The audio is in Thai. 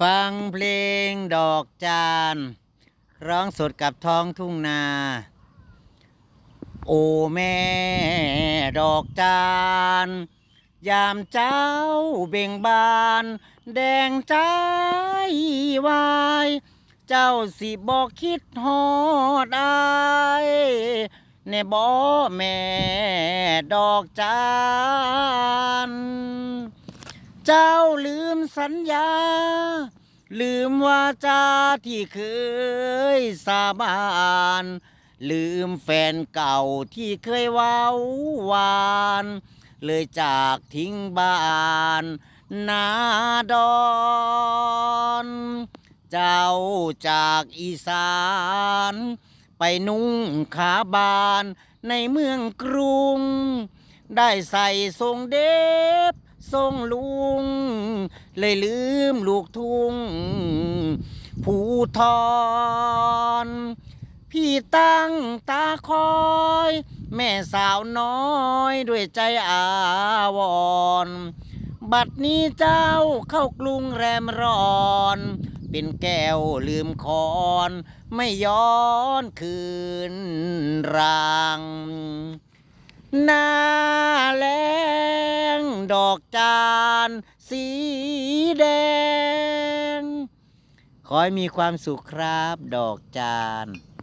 ฟังเพลงดอกจานร้องสดกับท้องทุ่งนา โอแม่ ดอกจานยามเจ้าเบ่งบาน แดงใจวาย เจ้าสิบอกคิดฮอดอายในบ่แม่ ดอกจาน เจ้าลืมสัญญา ลืมวาจาที่เคยสาบาน ลืมแฟนเก่าที่เคยเว้าวาน เลยจากทิ้งบ้านนาดอน เจ้าจากอีสาน ไปนุ่งขาบานในเมืองกรุง ได้ใส่ทรงเดฟ ทรงลุง เลยลืมลูกทุ่งผู้ทอนพี่ตั้งตาคอย แม่สาวน้อยด้วยใจอาวร์บัดนี้เจ้าเข้ากรุงแรมร้อน เป็นแก้วลืมคอน ไม่ย้อนคืนราง หน้าแรง ดอกจานสีแดง ขอให้มีความสุขครับ ดอกจาน